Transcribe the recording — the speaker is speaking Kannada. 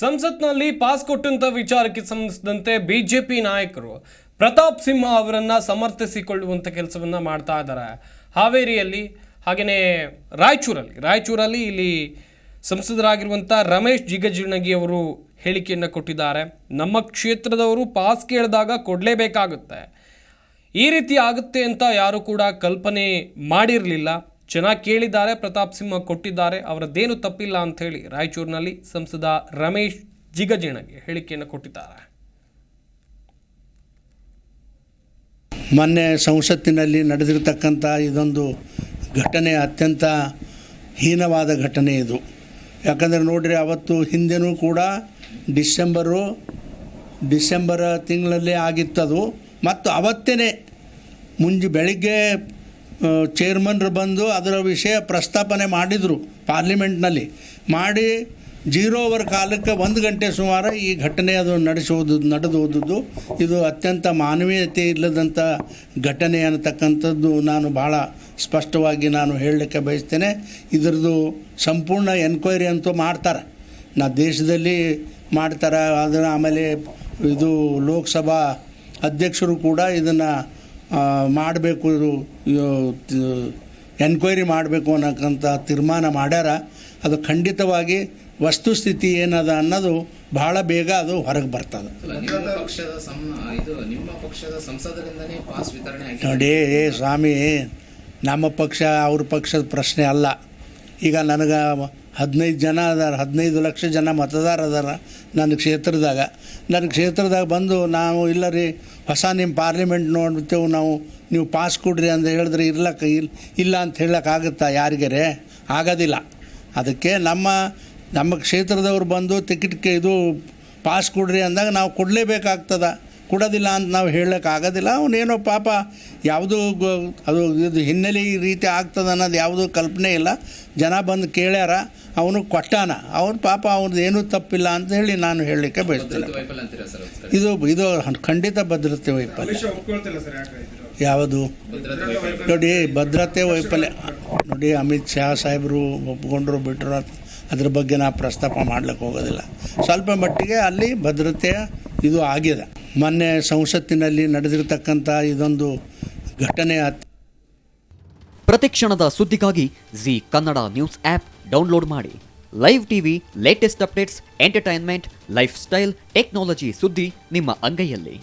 ಸಂಸತ್ನಲ್ಲಿ ಪಾಸ್ ಕೊಟ್ಟಂತ ವಿಚಾರಕ್ಕೆ ಸಂಬಂಧಿಸಿದಂತೆ ಬಿಜೆಪಿ ನಾಯಕರು ಪ್ರತಾಪ್ ಸಿಂಹ ಅವರನ್ನ ಸಮರ್ಥಿಸಿಕೊಳ್ಳುವಂತ ಕೆಲಸವನ್ನ ಮಾಡ್ತಾ ಇದ್ದಾರೆ. ಹಾವೇರಿಯಲ್ಲಿ ಹಾಗೆಯೇ ರಾಯಚೂರಲ್ಲಿ ರಾಯಚೂರಲ್ಲಿ ಇಲ್ಲಿ ಸಂಸದರಾಗಿರುವಂಥ ರಮೇಶ್ ಜಿಗಜಿಣಗಿ ಅವರು ಹೇಳಿಕೆಯನ್ನು ಕೊಟ್ಟಿದ್ದಾರೆ. ನಮ್ಮ ಕ್ಷೇತ್ರದವರು ಪಾಸ್ ಕೇಳಿದಾಗ ಕೊಡಲೇಬೇಕಾಗುತ್ತೆ. ಈ ರೀತಿ ಆಗುತ್ತೆ ಅಂತ ಯಾರೂ ಕೂಡ ಕಲ್ಪನೆ ಮಾಡಿರಲಿಲ್ಲ. ಚೆನ್ನಾಗಿ ಕೇಳಿದ್ದಾರೆ, ಪ್ರತಾಪ್ ಸಿಂಹ ಕೊಟ್ಟಿದ್ದಾರೆ, ಅವರದ್ದೇನು ತಪ್ಪಿಲ್ಲ ಅಂತ ಹೇಳಿ ರಾಯಚೂರಿನಲ್ಲಿ ಸಂಸದ ರಮೇಶ್ ಜಿಗಜಿಣಗೆ ಹೇಳಿಕೆಯನ್ನು ಕೊಟ್ಟಿದ್ದಾರೆ. ಮೊನ್ನೆ ಸಂಸತ್ತಿನಲ್ಲಿ ನಡೆದಿರತಕ್ಕಂಥ ಇದೊಂದು ಘಟನೆ, ಅತ್ಯಂತ ಹೀನವಾದ ಘಟನೆ ಇದು. ಯಾಕಂದರೆ ನೋಡ್ರಿ, ಅವತ್ತು ಹಿಂದೆನೂ ಕೂಡ ಡಿಸೆಂಬರು, ಡಿಸೆಂಬರ್ ತಿಂಗಳಲ್ಲೇ ಆಗಿತ್ತದು. ಮತ್ತು ಅವತ್ತೇ ಮುಂಜಿ ಬೆಳಿಗ್ಗೆ ಚೇರ್ಮನ್ರು ಬಂದು ಅದರ ವಿಷಯ ಪ್ರಸ್ತಾಪನೆ ಮಾಡಿದರು ಪಾರ್ಲಿಮೆಂಟ್ನಲ್ಲಿ. ಮಾಡಿ ಜೀರೋ ಅವರ್ ಕಾಲಕ್ಕೆ ಒಂದು ಗಂಟೆ ಸುಮಾರು ಈ ಘಟನೆ ಅದು ನಡೆಸೋದು ನಡೆದು ಹೋದದ್ದು ಇದು ಅತ್ಯಂತ ಮಾನವೀಯತೆ ಇಲ್ಲದಂಥ ಘಟನೆ ಅನ್ನತಕ್ಕಂಥದ್ದು ನಾನು ಭಾಳ ಸ್ಪಷ್ಟವಾಗಿ ನಾನು ಹೇಳಲಿಕ್ಕೆ ಬಯಸ್ತೇನೆ. ಇದರದ್ದು ಸಂಪೂರ್ಣ ಎನ್ಕ್ವೈರಿ ಅಂತೂ ಮಾಡ್ತಾರೆ. ನಾ ದೇಶದಲ್ಲಿ ಮಾಡ್ತಾರೆ ಅದನ್ನು ಆಮೇಲೆ ಇದು ಲೋಕಸಭಾ ಅಧ್ಯಕ್ಷರು ಕೂಡ ಇದನ್ನು ಮಾಡಬೇಕು ಎನ್ಕ್ವೈರಿ ಮಾಡಬೇಕು ಅನ್ನೋಕ್ಕಂಥ ತೀರ್ಮಾನ ಮಾಡ್ಯಾರ. ಅದು ಖಂಡಿತವಾಗಿ ವಸ್ತುಸ್ಥಿತಿ ಏನದ ಅನ್ನೋದು ಬಹಳ ಬೇಗ ಅದು ಹೊರಗೆ ಬರ್ತದೆ. ಇದು ನೋಡಿ ಸ್ವಾಮಿ ನಮ್ಮ ಪಕ್ಷ ಅವ್ರ ಪಕ್ಷದ ಪ್ರಶ್ನೆ ಅಲ್ಲ. ಈಗ ನನಗೆ ಹದಿನೈದು ಜನ ಅದಾರ, ಹದಿನೈದು ಲಕ್ಷ ಜನ ಮತದಾರ ಅದಾರ ನನ್ನ ಕ್ಷೇತ್ರದಾಗ. ನನ್ನ ಕ್ಷೇತ್ರದಾಗ ಬಂದು ನಾವು ಇಲ್ಲ ರೀ ಹೊಸ ನಿಮ್ಮ ಪಾರ್ಲಿಮೆಂಟ್ ನೋಡ್ತೇವೆ ನಾವು, ನೀವು ಪಾಸ್ ಕೊಡ್ರಿ ಅಂತ ಹೇಳಿದ್ರೆ ಇರ್ಲಕ್ಕ ಇಲ್ಲ ಇಲ್ಲ ಅಂತ ಹೇಳೋಕ್ಕಾಗುತ್ತಾ ರೇ? ಆಗೋದಿಲ್ಲ. ಅದಕ್ಕೆ ನಮ್ಮ ನಮ್ಮ ಕ್ಷೇತ್ರದವ್ರು ಬಂದು ಟಿಕೆಟ್ಗೆ ಇದು ಪಾಸ್ ಕೊಡ್ರಿ ಅಂದಾಗ ನಾವು ಕೊಡಲೇಬೇಕಾಗ್ತದ. ಕೊಡೋದಿಲ್ಲ ಅಂತ ನಾವು ಹೇಳಕ್ಕೆ ಆಗೋದಿಲ್ಲ ಅವನೇನೋ ಪಾಪ ಯಾವುದೂ ಅದು ಇದು ಹಿನ್ನೆಲೆ ಈ ರೀತಿ ಆಗ್ತದೆ ಅನ್ನೋದು ಯಾವುದೂ ಕಲ್ಪನೆ ಇಲ್ಲ. ಜನ ಬಂದು ಕೇಳ್ಯಾರ ಅವನು ಕೊಟ್ಟಾನ. ಅವನು ಪಾಪ ಅವ್ರದ್ದು ಏನೂ ತಪ್ಪಿಲ್ಲ ಅಂತ ಹೇಳಿ ನಾನು ಹೇಳಲಿಕ್ಕೆ ಬಯಸ್ತೇನೆ ಭದ್ರತೆ ವೈಫಲ್ಯ ಅಂತೀರಾ ಸರ್ ಅದಕ್ಕೆ? ಇದು ಇದು ಖಂಡಿತ ಭದ್ರತೆ ವೈಫಲ್ಯ. ಯಾವುದು? ನೋಡಿ ಭದ್ರತೆ ವೈಫಲ್ಯ. ನೋಡಿ ಅಮಿತ್ ಶಾ ಸಾಹೇಬರು ಒಪ್ಕೊಂಡ್ರು ಬಿಟ್ಟರು ಅಂತ. ಅದ್ರ ಬಗ್ಗೆ ನಾ ಪ್ರಸ್ತಾಪ ಮಾಡ್ಲಿಕ್ಕೆ ಹೋಗೋದಿಲ್ಲ. ಸ್ವಲ್ಪ ಮಟ್ಟಿಗೆ ಅಲ್ಲಿ ಭದ್ರತೆಯ ಇದು ಆಗಿದೆ. ಮೊನ್ನೆ ಸಂಸತ್ತಿನಲ್ಲಿ ನಡೆದಿರತಕ್ಕಂಥ ಇದೊಂದು ಘಟನೆ ಪ್ರತಿ ಪ್ರತಿಕ್ಷಣದ ಸುದ್ದಿಗಾಗಿ Zee Kannada news app download ಮಾಡಿ. Live TV latest updates entertainment lifestyle technology ಸುದ್ದಿ ನಿಮ್ಮ ಅಂಗೈಯಲ್ಲಿ.